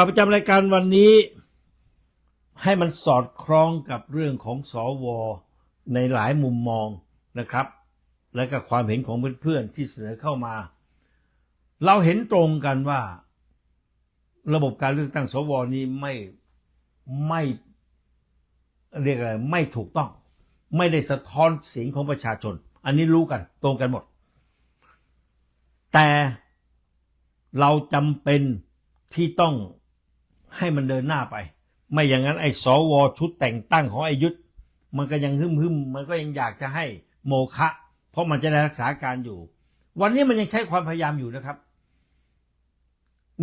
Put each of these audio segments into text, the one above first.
ข่าวประจำรายการวันนี้ ให้มันสอดคล้องกับเรื่องของสอวอในหลายมุมมองนะครับ และก็ความเห็นของเพื่อนๆที่เสนอเข้ามา เราเห็นตรงกันว่า ระบบการเลือกตั้งสวนี้ไม่ไม่เรียกอะไรไม่ถูกต้อง ไม่ได้สะท้อนเสียงของประชาชน อันนี้รู้กันตรงกันหมด แต่เราจำเป็นที่ต้อง ให้มันเดินหน้าไป ไม่อย่างนั้นไอ้สวชุดแต่งตั้งของไอ้ยุทธมันก็ยังหึมหึมมันก็ยังอยากจะให้โมฆะเพราะมันจะได้รักษาการอยู่ วันนี้มันยังใช้ความพยายามอยู่นะครับ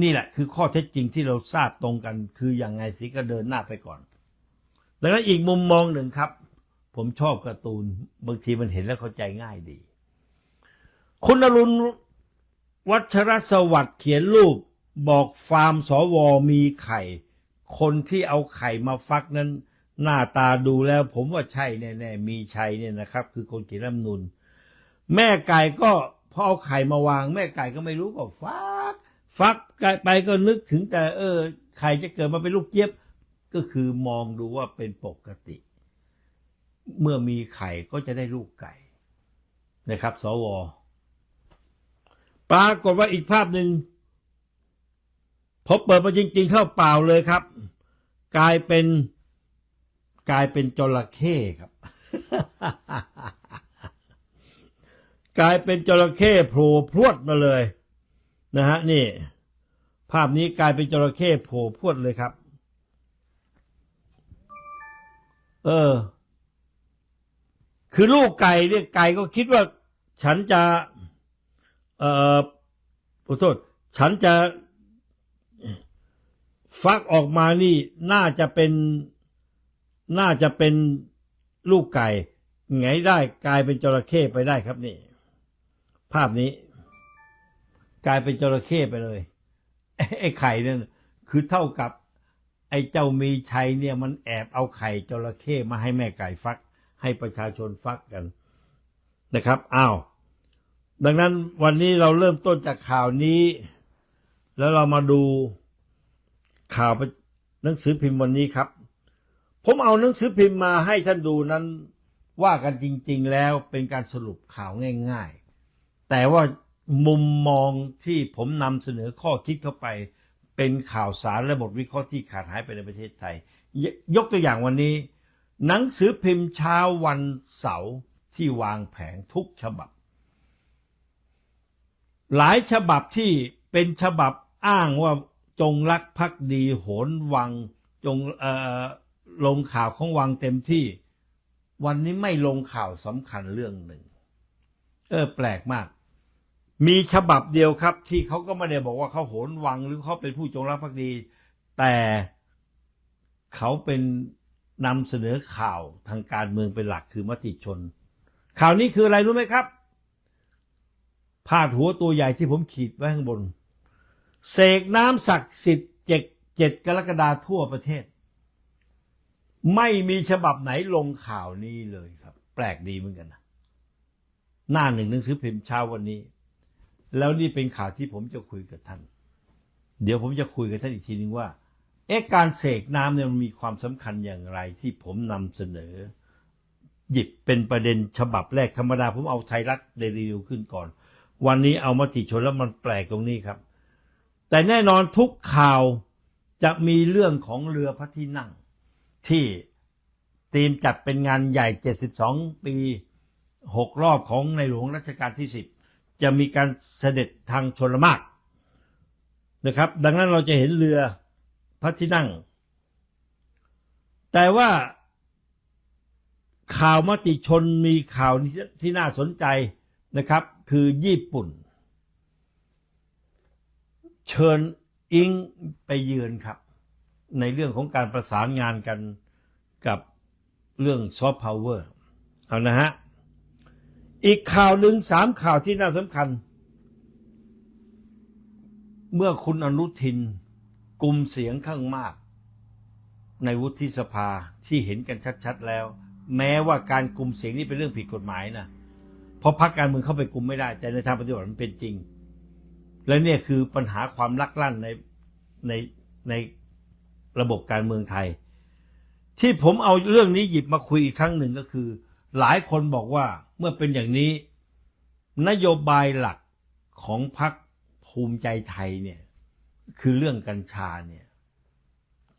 นี่แหละคือข้อเท็จจริงที่เราทราบตรงกัน คืออย่างไงสิก็เดินหน้าไปก่อน แล้วก็อีกมุมมองหนึ่งครับ ผมชอบการ์ตูนบางทีมันเห็นแล้วเข้าใจง่ายดี คุณอรุณวัชรสวัสดิ์เขียนรูป บอกฟาร์มสวมีไข่ คนที่เอาไข่มาฟักนั้น หน้าตาดูแล้วผมว่าใช่แน่ๆมีชัยเนี่ยนะครับ คือคนเขียนรัฐนุน แม่ไก่ก็พอเอาไข่มาวาง แม่ไก่ก็ไม่รู้ก็ฟัก ฟักไก่ไปก็นึกถึงแต่ เออไข่จะเกิดมาเป็นลูกเจี๊ยบก็คือมองดูว่าเป็นปกติ เมื่อมีไข่ก็จะได้ลูกไก่นะครับ สว ปรากฏว่าอีกภาพหนึ่ง พอเปิดมาจริง ๆ เข้าเปล่าเลยครับ กลายเป็นกลายเป็นจระเข้ครับ กลายเป็นจระเข้โผล่พรวดมาเลยนะฮะนี่ ภาพนี้กลายเป็นจระเข้โผล่พรวดเลยครับ เออ คือลูกไก่เนี่ยไก่ก็คิดว่า ฉันจะ เอ่อขอโทษฉันจะ ฟักออกมานี่น่าจะเป็นน่าจะเป็นลูกไก่ไงได้กลายเป็นจระเข้ไปได้ครับนี่ ภาพนี้ กลายเป็นจระเข้ไปเลยไอ้ไข่นั่นคือเท่ากับ ไอ้เจ้ามีชัยเนี่ย มันแอบเอาไข่จระเข้มาให้แม่ไก่ฟัก ให้ประชาชนฟักกันนะครับอ้าวดังนั้นวันนี้เราเริ่มต้นจากข่าวนี้ แล้วเรามาดู ข่าวหนังสือพิมพ์วันนี้ครับ ผมเอาหนังสือพิมพ์มาให้ท่านดูนั้นว่ากันจริง ๆ แล้วเป็นการสรุปข่าวง่าย ๆ แต่ว่ามุมมองที่ผมนำเสนอข้อคิดเข้าไป เป็นข่าวสารและบทวิเคราะห์ที่ขาดหายไปในประเทศไทยยยกตัวอย่างวันนี้ หนังสือพิมพ์เช้าวันเสาร์ที่วางแผงทุกฉบับ หลายฉบับที่เป็นฉบับอ้างว่า จงรักภักดีโหนวัง จงลงข่าวของวังเต็มที่ วันนี้ไม่ลงข่าวสำคัญเรื่องหนึ่ง เออ แปลกมาก มีฉบับเดียวครับ ที่เขาก็ไม่ได้บอกว่าเขาโหนวังหรือเขาเป็นผู้จงรักภักดี แต่เขาเป็นนำเสนอข่าวทางการเมืองเป็นหลักคือมติชน ข่าวนี้คืออะไรรู้ไหมครับพาดหัวตัวใหญ่ที่ผมขีดไว้ข้างบน เสกน้ำศักดิ์สิทธิ์เจ็ดเจ็ดกรกฎาทั่วประเทศ ไม่มีฉบับไหนลงข่าวนี้เลยครับ แปลกดีเหมือนกันนะหน้าหนึ่งหนังสือพิมพ์เช้าวันนี้ แล้วนี่เป็นข่าวที่ผมจะคุยกับท่าน เดี๋ยวผมจะคุยกับท่านอีกทีนึงว่าเอ๊ะการเสกน้ำเนี่ยมันมีความสำคัญอย่างไรที่ผมนำเสนอ หยิบเป็นประเด็นฉบับแรกธรรมดาผมเอาไทยรัฐเดลิวขึ้นก่อน วันนี้เอามติชนแล้วมันแปลกตรงนี้ครับ แต่แน่นอนทุกข่าวจะมีเรื่องของเรือพระที่นั่ง ที่เตรียมจัดเป็นงานใหญ่ 72 ปี 6 รอบของในหลวงรัชกาลที่ 10 จะมีการเสด็จทางชนละมากนะครับ ดังนั้นเราจะเห็นเรือพระที่นั่ง แต่ว่าข่าวมติชนมีข่าวที่น่าสนใจนะครับ คือญี่ปุ่น เชิญอิงไปเยือนครับ ในเรื่องของการประสานงานกันกับเรื่องซอฟต์พาวเวอร์เอานะฮะ อีกข่าวหนึ่งสามข่าวที่น่าสำคัญ เมื่อคุณอนุทินกลุ่มเสียงข้างมาก ในวุฒิสภาที่เห็นกันชัด ๆ แล้ว แม้ว่าการกลุ่มเสียงนี้เป็นเรื่องผิดกฎหมายนะเพราะพรรคการเมืองเข้าไปกลุ่มไม่ได้ แต่ในทางปฏิบัติมันเป็นจริง และเนี่ยคือปัญหาความลักลั่นในในในระบบการเมืองไทย ที่ผมเอาเรื่องนี้หยิบมาคุยอีกครั้งหนึ่งก็คือ หลายคนบอกว่าเมื่อเป็นอย่างนี้ นโยบายหลักของพรรคภูมิใจไทยเนี่ยคือเรื่องกัญชาเนี่ย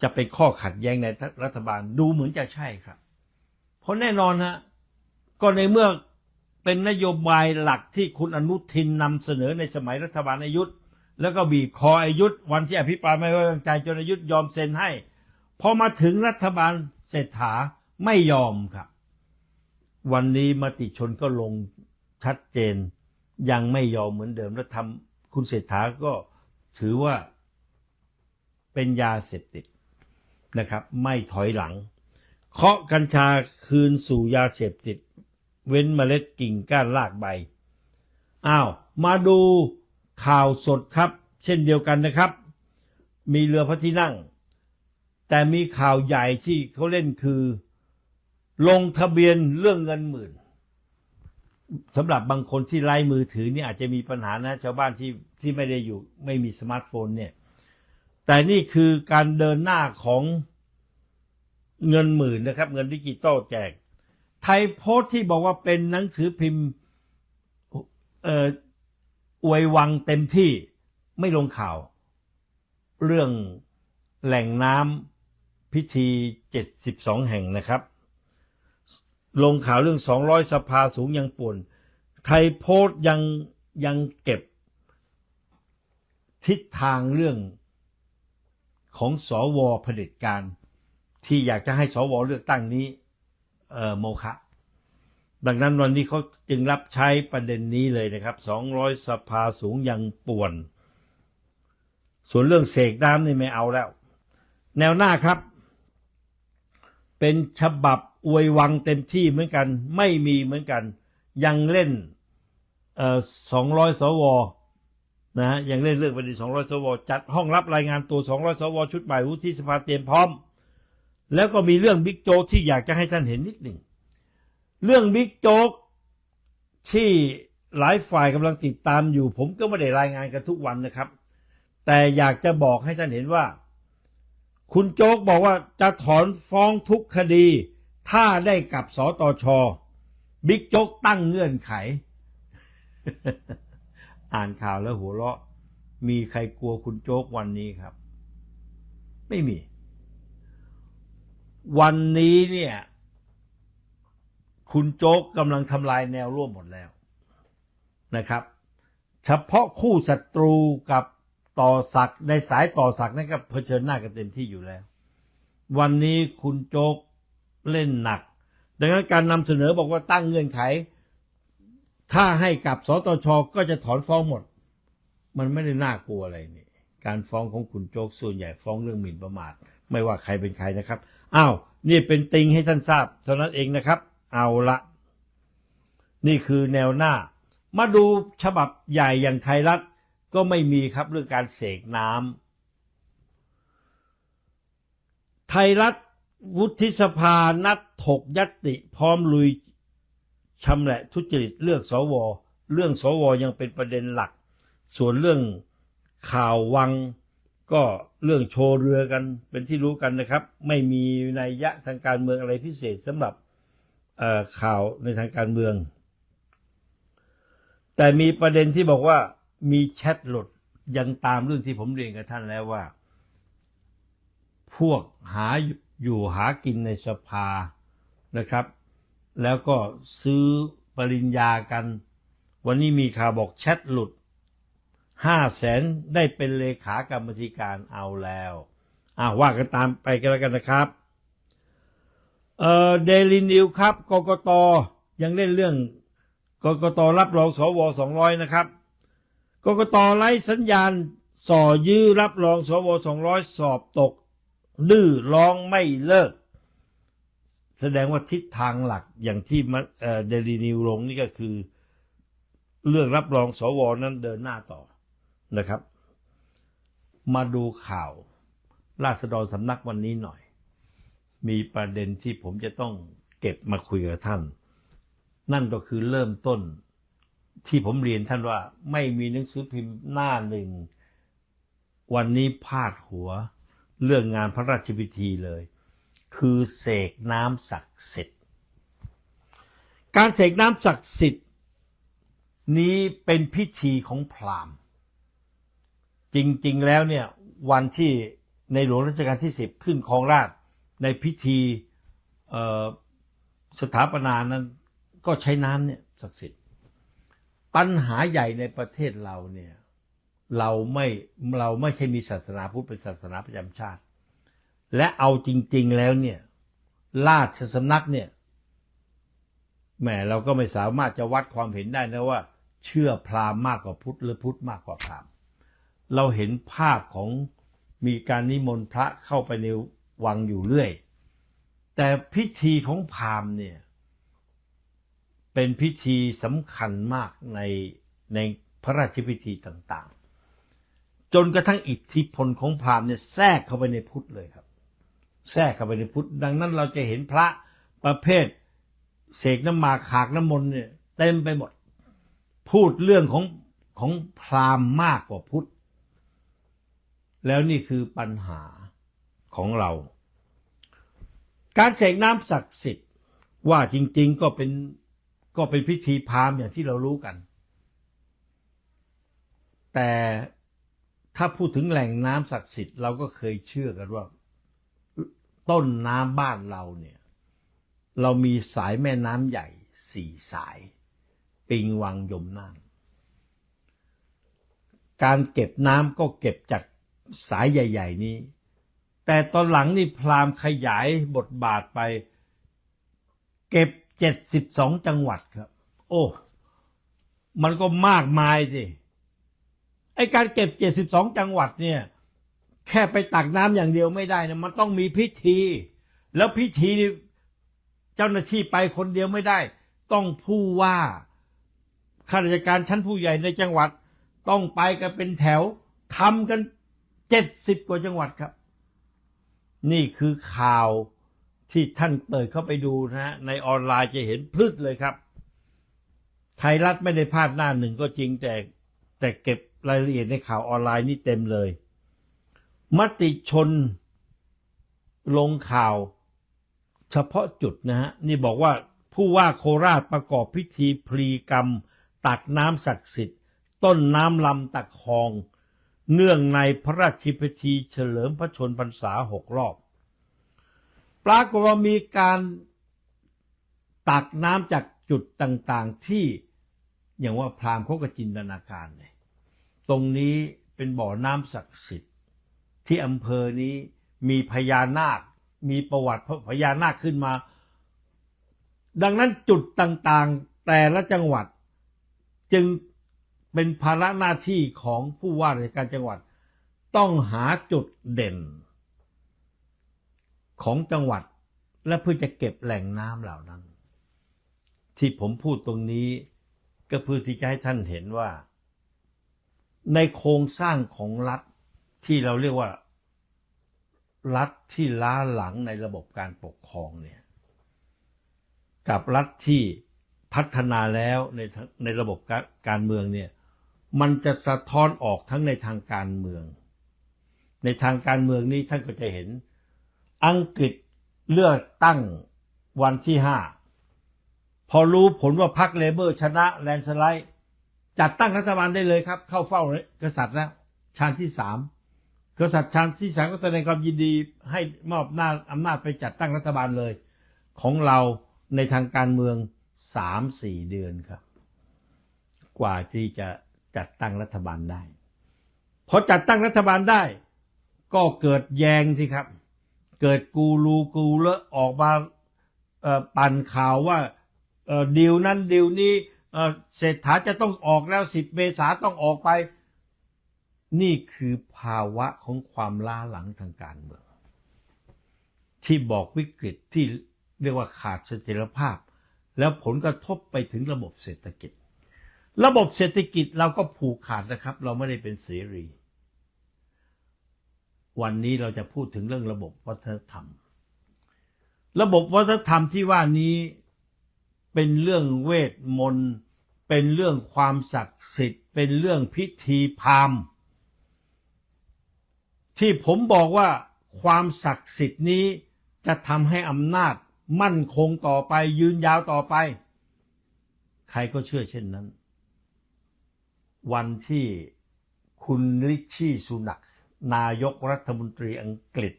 จะเป็นข้อขัดแย้งในรัฐบาลดูเหมือนจะใช่ครับ เพราะแน่นอนฮะก็ในเมื่อ เป็นนโยบายหลักที่คุณอนุทินนำเสนอในสมัยรัฐบาลอายุทธแล้วก็บีบคออายุทธวันที่อภิปรายไม่ไว้วางใจจนอายุทธยอมเซ็นให้ พอมาถึงรัฐบาลเศรษฐาไม่ยอมครับ วันนี้มติชนก็ลงชัดเจน ยังไม่ยอมเหมือนเดิม แล้วทำคุณเศรษฐาก็ถือว่าเป็นยาเสพติดนะครับ ไม่ถอยหลัง เคาะกัญชาคืนสู่ยาเสพติด เว้นเมล็ดกิ่งก้านรากใบ อ้าว มาดูข่าวสดครับ เช่นเดียวกันนะครับ มีเรือพระที่นั่ง แต่มีข่าวใหญ่ที่เขาเล่นคือ ลงทะเบียนเรื่องเงินหมื่นสำหรับบางคนที่ไล่มือถือนี่อาจจะมีปัญหานะ ชาวบ้านที่ที่ไม่ได้อยู่ไม่มีสมาร์ทโฟนเนี่ย แต่นี่คือการเดินหน้าของเงินหมื่นนะครับ เงินดิจิตอลแจก ไทยโพสต์ที่บอกว่าเป็นหนังสือพิมพ์เอ่ออวยวังเต็มที่ไม่ลงข่าว เรื่องแหล่งน้ำพิธี 72 แห่งนะครับ ลงข่าวเรื่อง 200 สภาสูงยังป่วน ไทยโพสต์ยังยังเก็บทิศทางเรื่องของสอวอเผด็จการ ที่อยากจะให้สวเลือกตั้งนี้ โมฆะดังนั้นวันนี้เขาจึงรับใช้ประเด็นนี้เลยนะครับ200สภาสูงยังป่วน ส่วนเรื่องเสกน้ำนี่ไม่เอาแล้ว แนวหน้าครับ เป็นฉบับอวยวังเต็มที่เหมือนกัน ไม่มีเหมือนกัน ยังเล่นเอ่อ200สวนะฮะยังเล่นเรื่องประเด็น200สวจัดห้องรับรายงานตัว200สวชุดใหม่วุฒิสภาเตรียมพร้อม แล้วก็มีเรื่องบิ๊กโจ๊กที่อยากจะให้ท่านเห็นนิดหนึ่ง เรื่องบิ๊กโจ๊กที่หลายฝ่ายกำลังติดตามอยู่ ผมก็ไม่ได้รายงานกันทุกวันนะครับ แต่อยากจะบอกให้ท่านเห็นว่า คุณโจ๊กบอกว่าจะถอนฟ้องทุกคดี ถ้าได้กับสตชบิ๊กโจ๊กตั้งเงื่อนไข อ่านข่าวแล้วหัวเราะ มีใครกลัวคุณโจ๊กวันนี้ครับ ไม่มี วันนี้เนี่ย คุณโจ๊กกำลังทำลายแนวร่วมหมดแล้วนะครับ เฉพาะคู่ศัตรูกับต่อศักในสายต่อศักนั่นก็เผชิญหน้ากันเต็มที่อยู่แล้ว วันนี้คุณโจ๊กเล่นหนัก ดังนั้นการนำเสนอบอกว่าตั้งเงื่อนไข ถ้าให้กับสตชก็จะถอนฟ้องหมด มันไม่ได้น่ากลัวอะไรนี่การฟ้องของคุณโจ๊กส่วนใหญ่ฟ้องเรื่องหมิ่นประมาท ไม่ว่าใครเป็นใครนะครับ อ้าวนี่เป็นติงให้ท่านทราบเท่านั้นเองนะครับ เอาละนี่คือแนวหน้า มาดูฉบับใหญ่อย่างไทยรัฐก็ไม่มีครับเรื่องการเสกน้ำไทยรัฐวุฒิสภานัดถกยตติพร้อมลุยชำแหละทุจริตเลือกสว เรื่องสวยังเป็นประเด็นหลัก ส่วนเรื่องข่าววัง ก็เรื่องโชว์เรือกันเป็นที่รู้กันนะครับ ไม่มีนัยยะทางการเมืองอะไรพิเศษสำหรับข่าวในทางการเมือง แต่มีประเด็นที่บอกว่ามีแชทหลุดยังตามเรื่องที่ผมเรียนกับท่านแล้วว่า พวกหาอยู่หากินในสภานะครับ แล้วก็ซื้อปริญญากัน วันนี้มีข่าวบอกแชทหลุด ห้าแสนได้เป็นเลขากรรมธิการเอาแล้วอ่าว่ากันตามไปกันแล้วกันนะครับเอ่อเดลินิวครับกกตยังเล่นเรื่องกกตรับรองสวสองร้อยนะครับกกตไล่สัญญาณส่อยื้อรับรองสวสองร้อยสอบตกดื้อร้องไม่เลิก แสดงว่าทิศทางหลักอย่างที่เดลีนิวลงนี่ก็คือ เรื่องรับรองสวนั้นเดินหน้าต่อ นะครับ มาดูข่าวราษฎรสำนักวันนี้หน่อย มีประเด็นที่ผมจะต้องเก็บมาคุยกับท่าน นั่นก็คือเริ่มต้นที่ผมเรียนท่านว่าไม่มีหนังสือพิมพ์หน้าหนึ่ง วันนี้พาดหัว เรื่องงานพระราชพิธีเลย คือเสกน้ำศักดิ์สิทธิ์การเสกน้ำศักดิ์สิทธิ์นี้เป็นพิธีของพราหมณ์ จริงๆแล้วเนี่ยวันที่ในหลวงรัชกาลที่สิบขึ้นครองราชในพิธีสถาปนานั้นก็ใช้น้ำเนี่ยศักดิ์สิทธิ์ปัญหาใหญ่ในประเทศเราเนี่ยเราไม่เราไม่ใช่มีศาสนาพุทธเป็นศาสนาประจำชาติ และเอาจริง ๆแล้วเนี่ยราชสำนักเนี่ยแหมเราก็ไม่สามารถจะวัดความเห็นได้นะว่า เชื่อพราหมณ์มากกว่าพุทธหรือพุทธมากกว่าพราหมณ์ เราเห็นภาพของมีการนิมนต์พระเข้าไปในวังอยู่เรื่อย แต่พิธีของพามเนี่ยเป็นพิธีสำคัญมากในในพระราชพิธีต่างๆ จนกระทั่งอิทธิพลของพราหมณ์เนี่ยแทรกเข้าไปในพุทธเลยครับ แทรกเข้าไปในพุทธ ดังนั้นเราจะเห็นพระประเภทเสกน้ำมาขากน้ำมนต์เนี่ยเต็มไปหมด พูดเรื่องของของพราหมณ์มากกว่าพุทธ แล้วนี่คือปัญหาของเรา การเสกน้ำศักดิ์สิทธิ์ว่าจริง ๆก็เป็นก็เป็นพิธีพราหมณ์อย่างที่เรารู้กัน แต่ถ้าพูดถึงแหล่งน้ำศักดิ์สิทธิ์เราก็เคยเชื่อกันว่า ต้นน้ำบ้านเราเนี่ย เรามีสายแม่น้ำใหญ่สี่สาย ปิงวังยมน่านการเก็บน้ำก็เก็บจาก สายใหญ่ ๆ นี้ แต่ตอนหลังนี่พราหมณ์ขยายบทบาทไป เก็บเจ็ดสิบสองจังหวัดครับ โอ้มันก็มากมายสิไอการเก็บเจ็ดสิบสองจังหวัดเนี่ย แค่ไปตักน้ำอย่างเดียวไม่ได้นะมันต้องมีพิธี แล้วพิธีเจ้าหน้าที่ไปคนเดียวไม่ได้ ต้องผู้ว่าข้าราชการชั้นผู้ใหญ่ในจังหวัด ต้องไปกันเป็นแถวทำกัน เจ็ดสิบกว่าจังหวัดครับ นี่คือข่าวที่ท่านเปิดเข้าไปดูนะฮะในออนไลน์จะเห็นพลึดเลยครับ ไทยรัฐไม่ได้พลาดหน้าหนึ่งก็จริงแต่ แต่เก็บรายละเอียดในข่าวออนไลน์นี่เต็มเลย มติชนลงข่าวเฉพาะจุดนะฮะ นี่บอกว่าผู้ว่าโคราชประกอบพิธีพลีกรรม ตักน้ำศักดิ์สิทธิ์ ต้นน้ำลำตะคอง เนื่องในพระราชพิธีเฉลิมพระชนพรรษาหกรอบ ปรากฏว่ามีการตักน้ำจากจุดต่างๆที่อย่างว่าพราหมณ์เขาก็จินตนาการเลยตรงนี้เป็นบ่อน้ำศักดิ์สิทธิ์ ที่อำเภอนี้มีพญานาค มีประวัติพญานาคขึ้นมา ดังนั้นจุดต่างๆแต่ละจังหวัดจึง เป็นภาระหน้าที่ของผู้ว่าราชการจังหวัด ต้องหาจุดเด่น ของจังหวัดและเพื่อจะเก็บแหล่งน้ำเหล่านั้น ที่ผมพูดตรงนี้ก็เพื่อที่จะให้ท่านเห็นว่า ในโครงสร้างของรัฐที่เราเรียกว่า รัฐที่ล้าหลังในระบบการปกครองเนี่ยกับรัฐที่พัฒนาแล้วในในระบบการการเมืองเนี่ย มันจะสะท้อนออกทั้งในทางการเมือง ในทางการเมืองนี้ท่านก็จะเห็น อังกฤษเลือกตั้งวันที่ห้าพอรู้ผลว่าพรรคเลเบอร์ชนะแลนด์สไลด์จัดตั้งรัฐบาลได้เลยครับ เข้าเฝ้ากษัตริย์แล้วชาญที่สามกษัตริย์ชาญที่สามก็แสดงความยินดีให้มอบหน้าอำนาจไปจัดตั้งรัฐบาลเลย ของเราในทางการเมืองสามสี่เดือนครับ กว่าที่จะ จัดตั้งรัฐบาลได้ พอจัดตั้งรัฐบาลได้ ก็เกิดแยงที่ครับ เกิดกูรูกูเลอะออกมาปั่นข่าวว่าเดีลนั้นดีลนี้เอ่อเศรษฐาจะต้องออกแล้วสิบเมษาต้องออกไป นี่คือภาวะของความล้าหลังทางการเมืองที่บอกวิกฤตที่เรียกว่าขาดเสถียรภาพ แล้วผลกระทบไปถึงระบบเศรษฐกิจ ระบบเศรษฐกิจเราก็ผูกขาดนะครับ เราไม่ได้เป็นเสรี วันนี้เราจะพูดถึงเรื่องระบบวัฒนธรรม ระบบวัฒนธรรมที่ว่านี้เป็นเรื่องเวทมนต์เป็นเรื่องความศักดิ์สิทธิ์ เป็นเรื่องพิธีพรามที่ผมบอกว่าความศักดิ์สิทธิ์นี้จะทำให้อำนาจมั่นคงต่อไปยืนยาวต่อไป ใครก็เชื่อเช่นนั้น วันที่คุณริชชี่สุนักนายกรัฐมนตรีอังกฤษ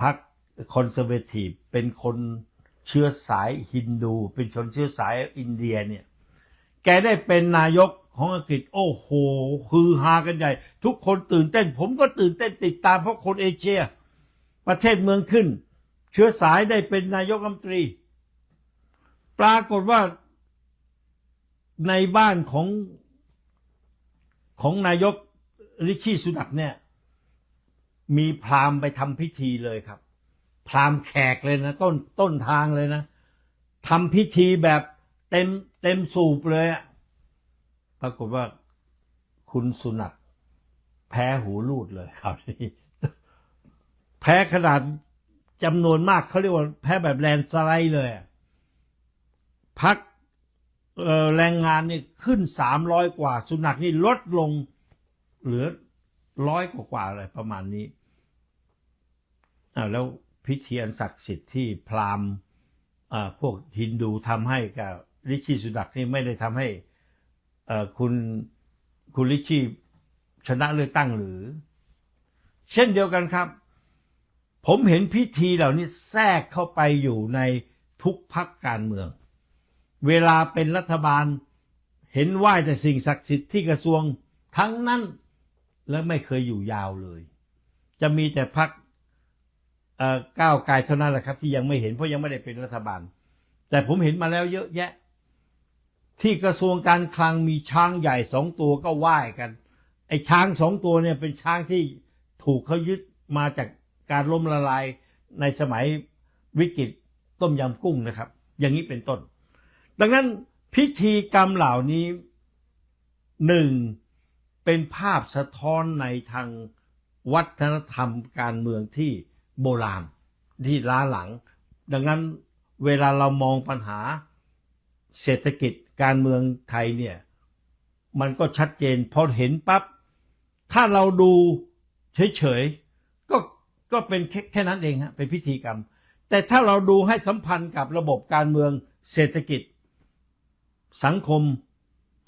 พรรคคอนเซอร์เวทีฟเป็นคนเชื้อสายฮินดู เป็นคนเชื้อสายอินเดียเนี่ย แกได้เป็นนายกของอังกฤษ โอ้โห คือฮากันใหญ่ ทุกคนตื่นเต้น ผมก็ตื่นเต้นติดตามเพราะคนเอเชีย ประเทศเมืองขึ้น เชื้อสายได้เป็นนายกรัฐมนตรี ปรากฏว่าในบ้านของ ของนายกริชี่สุดักเนี่ย มีพราหมณ์ไปทำพิธีเลยครับ พราหมณ์แขกเลยนะ ต้นต้นทางเลยนะทำพิธีแบบเต็มเต็มสูบเลยอะปรากฏว่าคุณสุนักแพ้หูรูดเลยครับนี้แพ้ขนาดจำนวนมากเขาเรียกว่าแพ้แบบแลนด์สไลด์เลยพัก แรงงานนี่ขึ้นสามร้อยกว่า สุนัขนี่ลดลงเหลือร้อยกว่าๆอะไรประมาณนี้อ่าแล้วพิธีอันศักดิ์สิทธิ์ที่พราหมณ์อ่าพวกฮินดูทำให้กับริชี่สุดักนี่ไม่ได้ทำให้อ่อคุณคุณริชี่ชนะเลือกตั้งหรือ เช่นเดียวกันครับ ผมเห็นพิธีเหล่านี้แทรกเข้าไปอยู่ในทุกพักการเมือง เวลาเป็นรัฐบาล เห็นไหว้แต่สิ่งศักดิ์สิทธิ์ที่กระทรวงทั้งนั้นและไม่เคยอยู่ยาวเลย จะมีแต่พักก้าวไกลเท่านั้นแหละครับ ที่ยังไม่เห็นเพราะยังไม่ได้เป็นรัฐบาล แต่ผมเห็นมาแล้วเยอะแยะ ที่กระทรวงการคลังมีช้างใหญ่สองตัวก็ไหว้กัน ไอ้ช้างสองตัวเนี่ยเป็นช้างที่ถูกเขายึดมาจากการล้มละลายในสมัยวิกฤตต้มยำกุ้งนะครับ อย่างนี้เป็นต้น ดังนั้นพิธีกรรมเหล่านี้หนึ่งเป็นภาพสะท้อนในทางวัฒนธรรมการเมืองที่โบราณที่ล้าหลัง ดังนั้นเวลาเรามองปัญหาเศรษฐกิจการเมืองไทยเนี่ยมันก็ชัดเจนพอเห็นปับ๊บถ้าเราดูเฉยๆก็ก็เป็นแค่แค่นั้นเองฮะเป็นพิธีกรรม แต่ถ้าเราดูให้สัมพันธ์กับระบบการเมืองเศรษฐกิจ สังคม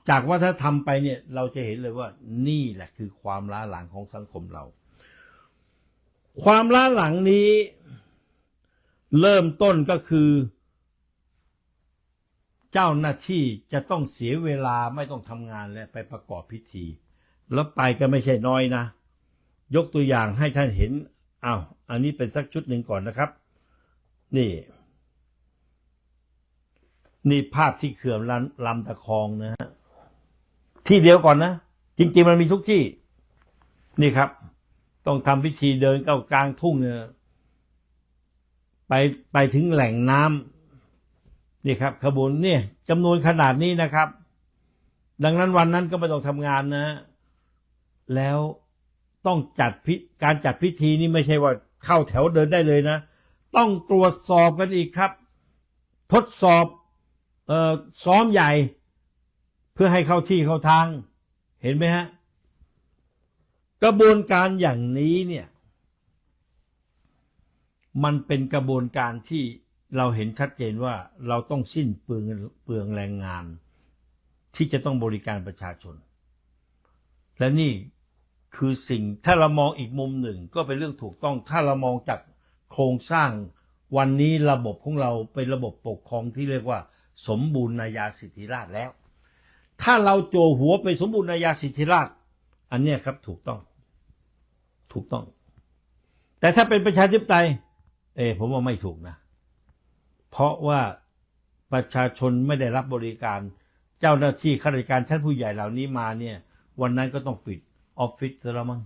จากวัฒนธรรมไปเนี่ย เราจะเห็นเลยว่านี่แหละคือความล้าหลังของสังคมเรา ความล้าหลังนี้ เริ่มต้นก็คือ เจ้าหน้าที่จะต้องเสียเวลาไม่ต้องทำงานและไปประกอบพิธี แล้วไปก็ไม่ใช่น้อยนะ ยกตัวอย่างให้ท่านเห็นอ้าวอันนี้เป็นสักชุดหนึ่งก่อนนะครับ นี่ นี่ภาพที่เขื่อนลำลำตะคองนะฮะที่เดียวก่อนนะ จริง ๆ มันมีทุกที่ นี่ครับ ต้องทำพิธีเดินเข้ากลางทุ่งเนี่ยไปไปถึงแหล่งน้ำนี่ครับ ขบวนเนี่ยจำนวนขนาดนี้นะครับ ดังนั้นวันนั้นก็ไม่ต้องทำงานนะ แล้วต้องจัดพิการจัดพิธีนี่ไม่ใช่ว่าเข้าแถวเดินได้เลยนะ ต้องตรวจสอบกันอีกครับ ทดสอบ เอ่อซ้อมใหญ่ เพื่อให้เข้าที่เข้าทาง เห็นไหมฮะ กระบวนการอย่างนี้เนี่ย มันเป็นกระบวนการที่เราเห็นชัดเจนว่าเราต้องสิ้นเปลืองเปลืองแรงงาน ที่จะต้องบริการประชาชน และนี่คือสิ่งถ้าเรามองอีกมุมหนึ่งก็เป็นเรื่องถูกต้อง ถ้าเรามองจากโครงสร้างวันนี้ระบบของเราเป็นระบบปกครองที่เรียกว่า สมบูรณาญาสิทธิราชแล้ว ถ้าเราโจหัวไปสมบูรณาญาสิทธิราช อันเนี้ยครับถูกต้อง ถูกต้อง แต่ถ้าเป็นประชาธิปไตย เออผมว่าไม่ถูกนะ เพราะว่าประชาชนไม่ได้รับบริการ เจ้าหน้าที่ข้าราชการชั้นผู้ใหญ่เหล่านี้มาเนี่ย วันนั้นก็ต้องปิดออฟฟิศซะแล้วมั้ง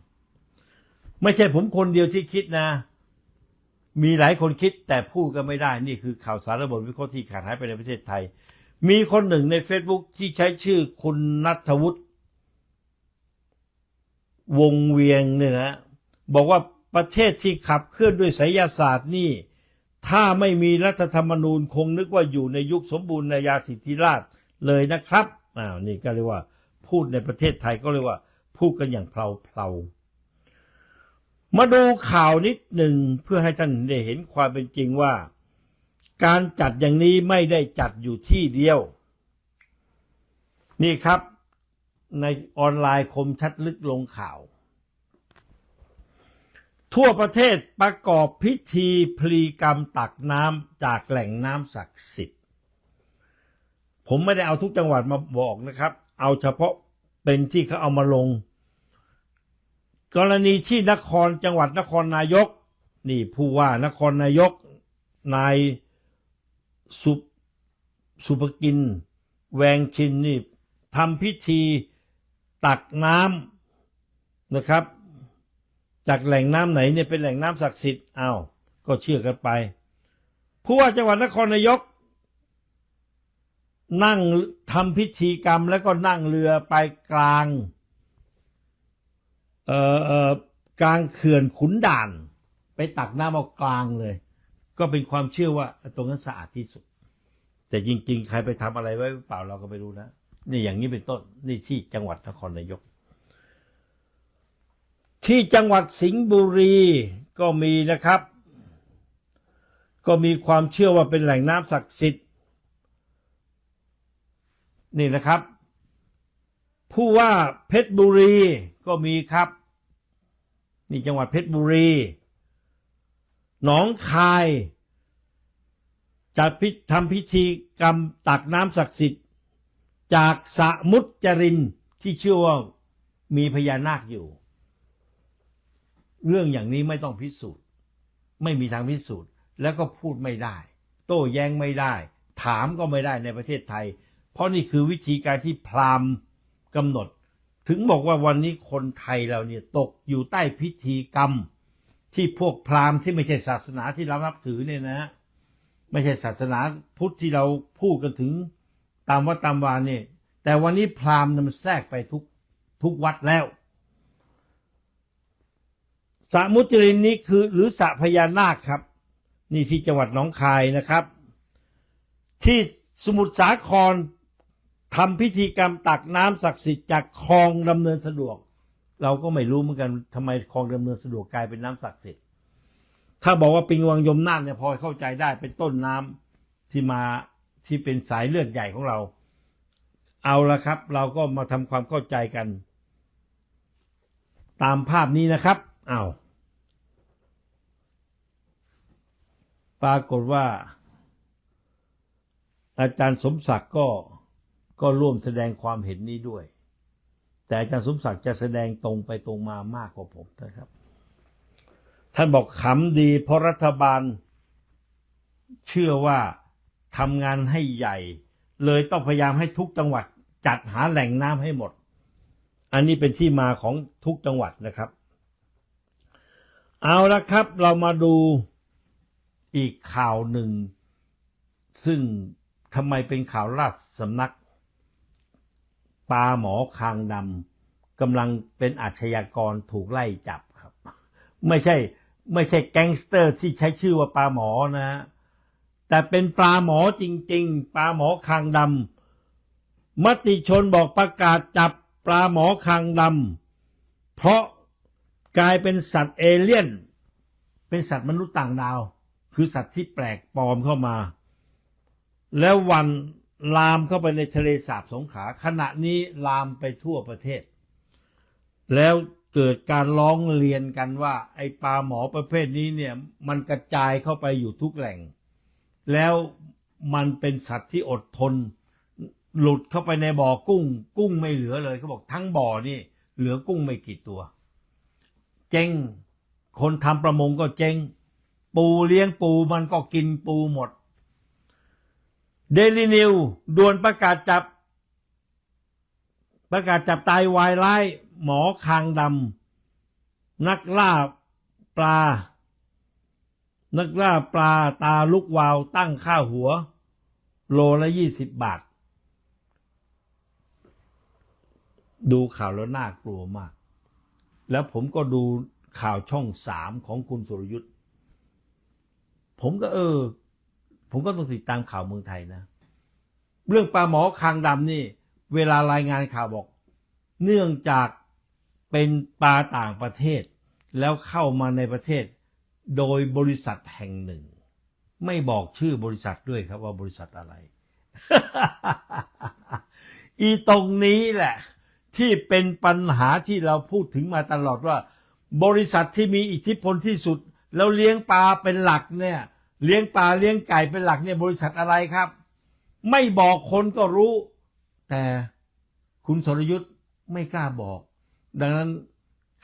ไม่ใช่ผมคนเดียวที่คิดนะ มีหลายคนคิดแต่พูดก็ไม่ได้ นี่คือข่าวสารระบบวิเคราะห์ที่ขาดหายไปในประเทศไทย มีคนหนึ่งใน Facebook ที่ใช้ชื่อคุณนัทวุฒิวงเวียงเนี่ยนะ บอกว่าประเทศที่ขับเคลื่อนด้วยไสยศาสตร์นี่ ถ้าไม่มีรัฐธรรมนูญคงนึกว่าอยู่ในยุคสมบูรณาญาสิทธิราชเลยนะครับอ้าวนี่ก็เรียกว่า พูดในประเทศไทยก็เรียกว่า พูดกันอย่างเพลาเพลา มาดูข่าวนิดหนึ่งเพื่อให้ท่านได้เห็นความเป็นจริงว่า การจัดอย่างนี้ไม่ได้จัดอยู่ที่เดียว นี่ครับในออนไลน์คมชัดลึกลงข่าว ทั่วประเทศประกอบพิธีพลีกรรมตักน้ำจากแหล่งน้ำศักดิ์สิทธิ์ ผมไม่ได้เอาทุกจังหวัดมาบอกนะครับ เอาเฉพาะเป็นที่เขาเอามาลง กรณีที่นครจังหวัดนครนายก นี่ผู้ว่านครนายก นายสุสุภกิน แวงชินนี่ทำพิธีตักน้ำนะครับ จากแหล่งน้ำไหนเนี่ยเป็นแหล่งน้ำศักดิ์สิทธิ์อ้าวก็เชื่อกันไป ผู้ว่าจังหวัดนครนายก นั่งทำพิธีกรรมแล้วก็นั่งเรือไปกลาง เอ่อเอ่อกลางเขื่อนขุนด่าน ไปตักน้ำเอากลางเลย ก็เป็นความเชื่อว่าตรงนั้นสะอาดที่สุด แต่จริง ๆ ใครไปทำอะไรไว้หรือเปล่าเราก็ไม่รู้นะนี่อย่างนี้เป็นต้นนี่ที่จังหวัดนครนายก ที่จังหวัดสิงห์บุรีก็มีนะครับ ก็มีความเชื่อว่าเป็นแหล่งน้ำศักดิ์สิทธิ์นี่นะครับ ผู้ว่าเพชรบุรี ก็มีครับ นี่จังหวัดเพชรบุรี หนองคายจัดพิทำพิธีกรรมตักน้ำศักดิ์สิทธิ์ จากสะมุจรินที่เชื่อว่ามีพญานาคอยู่ เรื่องอย่างนี้ไม่ต้องพิสูจน์ ไม่มีทางพิสูจน์ แล้วก็พูดไม่ได้ โต้แย้งไม่ได้ ถามก็ไม่ได้ในประเทศไทย เพราะนี่คือวิธีการที่พราหมณ์กำหนด ถึงบอกว่าวันนี้คนไทยเราเนี่ยตกอยู่ใต้พิธีกรรม ที่พวกพราหมณ์ที่ไม่ใช่ศาสนาที่เรานับถือเนี่ยนะ ไม่ใช่ศาสนาพุทธที่เราพูดกันถึงตามวัดตามวานเนี่ย แต่วันนี้พราหมณ์มันแทรกไปทุกทุกวัดแล้วสระมุจรินนี้คือหรือสระพญานาคครับ นี่ที่จังหวัดหนองคายนะครับ ที่สมุทรสาคร ทำพิธีกรรมตักน้ำศักดิ์สิทธิ์จากคลองดำเนินสะดวก เราก็ไม่รู้เหมือนกันทำไมคลองดำเนินสะดวกกลายเป็นน้ำศักดิ์สิทธิ์ถ้าบอกว่าปิงวังยมน่านเนี่ยพอเข้าใจได้เป็นต้นน้ำที่มาที่เป็นสายเลือดใหญ่ของเรา เอาละครับ เราก็มาทำความเข้าใจกัน ตามภาพนี้นะครับเอาปรากฏว่า อาจารย์สมศักดิ์ก็ ก็ร่วมแสดงความเห็นนี้ด้วย แต่อาจารย์สมศักดิ์จะแสดงตรงไปตรงมามากกว่าผมนะครับ ท่านบอกขำดีเพราะรัฐบาล เชื่อว่าทำงานให้ใหญ่ เลยต้องพยายามให้ทุกจังหวัดจัดหาแหล่งน้ำให้หมด อันนี้เป็นที่มาของทุกจังหวัดนะครับ เอาละครับเรามาดูอีกข่าวหนึ่ง ซึ่งทำไมเป็นข่าวราชสำนัก ปลาหมอคางดำกำลังเป็นอาชญากรถูกไล่จับครับ ไม่ใช่ไม่ใช่แก๊งสเตอร์ที่ใช้ชื่อว่าปลาหมอนะฮะแต่เป็นปลาหมอจริง ๆปลาหมอคางดำมติชนบอกประกาศจับปลาหมอคางดำเพราะกลายเป็นสัตว์เอเลี่ยน เป็นสัตว์มนุษย์ต่างดาว คือสัตว์ที่แปลกปลอมเข้ามา แล้ววัน ลามเข้าไปในทะเลสาบสงขลาขณะนี้ลามไปทั่วประเทศ แล้วเกิดการร้องเรียนกันว่า ไอ้ปลาหมอประเภทนี้เนี่ยมันกระจายเข้าไปอยู่ทุกแหล่ง แล้วมันเป็นสัตว์ที่อดทน หลุดเข้าไปในบ่อกุ้ง กุ้งไม่เหลือเลยเขาบอกทั้งบ่อนี่ เหลือกุ้งไม่กี่ตัว เจ๊งคนทำประมงก็เจ๊งปูเลี้ยงปูมันก็กินปูหมด เดลินิวด่วนประกาศจับ ประกาศจับตายวายร้าย หมอคางดำนักล่าปลา นักล่าปลาตาลุกวาวตั้งค่าหัว โลละยี่สิบบาท ดูข่าวแล้วน่ากลัวมาก แล้วผมก็ดูข่าวช่องสามของคุณสุรยุทธ์ผมก็เออ ผมก็ต้องติดตามข่าวเมืองไทยนะ เรื่องปลาหมอคางดำนี่ เวลารายงานข่าวบอก เนื่องจากเป็นปลาต่างประเทศ แล้วเข้ามาในประเทศ โดยบริษัทแห่งหนึ่ง ไม่บอกชื่อบริษัทด้วยครับว่าบริษัทอะไร อีตรงนี้แหละ ที่เป็นปัญหาที่เราพูดถึงมาตลอดว่า บริษัทที่มีอิทธิพลที่สุด แล้วเลี้ยงปลาเป็นหลักเนี่ย เลี้ยงปลาเลี้ยงไก่เป็นหลักเนี่ยบริษัทอะไรครับ ไม่บอกคนก็รู้ แต่คุณสรยุทธ์ไม่กล้าบอก ดังนั้น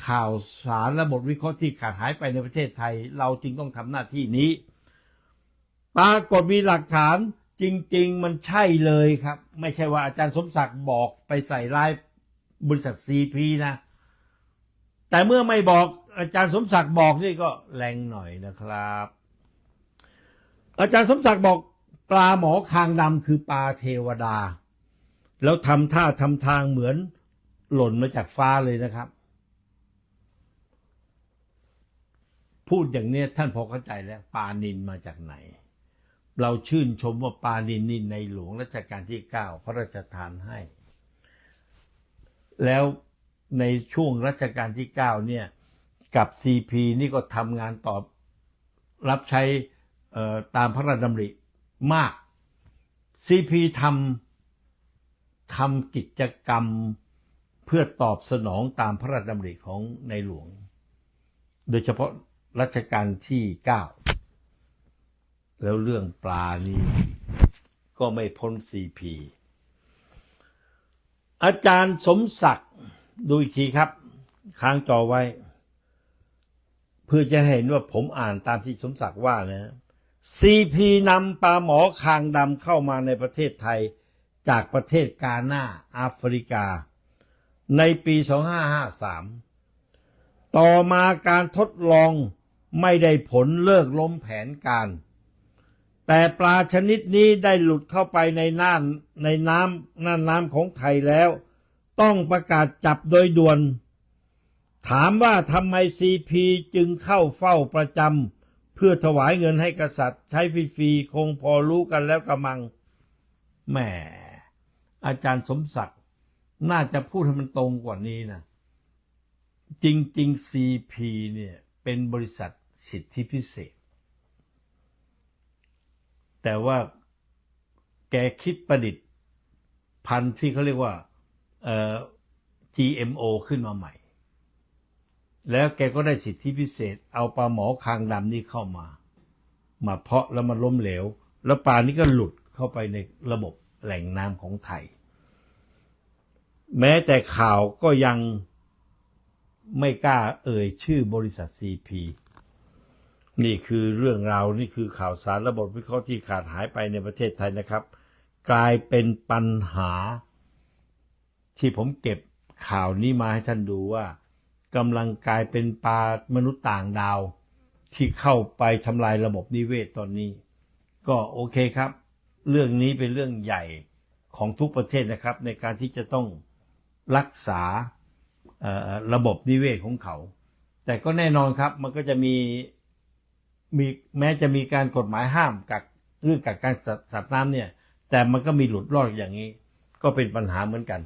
ข่าวสารและบทวิเคราะห์ที่ขาดหายไปในประเทศไทย เราจึงต้องทำหน้าที่นี้ ปรากฏมีหลักฐานจริง ๆ มันใช่เลยครับ ไม่ใช่ว่าอาจารย์สมศักดิ์บอกไปใส่ร้ายบริษัทซีพีนะ แต่เมื่อไม่บอกอาจารย์สมศักดิ์บอกนี่ก็แรงหน่อยนะครับ อาจารย์สมศักดิ์บอกปลาหมอคางดำคือปลาเทวดา แล้วทำท่าทำทางเหมือนหล่นมาจากฟ้าเลยนะครับ พูดอย่างนี้ท่านพอเข้าใจแล้วปลานินมาจากไหน เราชื่นชมว่าปลานินนินในหลวงรัชกาลที่เก้าพระราชทานให้ แล้วในช่วงรัชกาลที่เก้าเนี่ยกับซีพีนี่ก็ทำงานตอบรับใช้ ตามพระราชดำริมากซีพีทำทำกิจกรรมเพื่อตอบสนองตามพระราชดำริของในหลวง โดยเฉพาะรัชกาลที่เก้าแล้วเรื่องปลานี่ก็ไม่พ้นซีพีอาจารย์สมศักดิ์ดูอีกทีครับ ค้างจอไว้ เพื่อจะให้เห็นว่าผมอ่านตามที่สมศักดิ์ว่านะ ซีพีนำปลาหมอคางดำเข้ามาในประเทศไทย จากประเทศกาหน้าแอฟริกา ในปี 2553 ต่อมาการทดลองไม่ได้ผลเลิกล้มแผนการ แต่ปลาชนิดนี้ได้หลุดเข้าไปในน่านในน้ำน่านน้ำของไทยแล้ว ต้องประกาศจับโดยด่วน ถามว่าทำไมซีพีจึงเข้าเฝ้าประจำ เพื่อถวายเงินให้กษัตริย์ ใช้ฟรีๆคงพอรู้กันแล้วกระมังแหมอาจารย์สมศักดิ์น่าจะพูดให้มันตรงกว่านี้นะ จริงๆ CP เนี่ยเป็นบริษัทสิทธิพิเศษ แต่ว่าแกคิดประดิษฐ์พันธุ์ที่เขาเรียกว่าเอ่อ GMO ขึ้นมาใหม่ แล้วแกก็ได้สิทธิพิเศษ เอาปลาหมอคางดำนี่เข้ามา มาเพาะแล้วมาล้มเหลว แล้วปลานี้ก็หลุดเข้าไปในระบบแหล่งน้ำของไทย แม้แต่ข่าวก็ยังไม่กล้าเอ่ยชื่อบริษัท CP นี่คือเรื่องราวนี่คือข่าวสารระบบวิเคราะห์ที่ขาดหายไปในประเทศไทยนะครับ กลายเป็นปัญหาที่ผมเก็บข่าวนี้มาให้ท่านดูว่า กำลังกลายเป็นปลามนุษย์ต่างดาว ที่เข้าไปทำลายระบบนิเวศตอนนี้ ก็โอเคครับ เรื่องนี้เป็นเรื่องใหญ่ของทุกประเทศนะครับ ในการที่จะต้องรักษาระบบนิเวศของเขา แต่ก็แน่นอนครับมันก็จะมีมีแม้จะมีการกฎหมายห้ามกักเรื่องกักการสัตว์สัตว์น้ำเนี่ย แต่มันก็มีหลุดรอดอย่างนี้ ก็เป็นปัญหาเหมือนกัน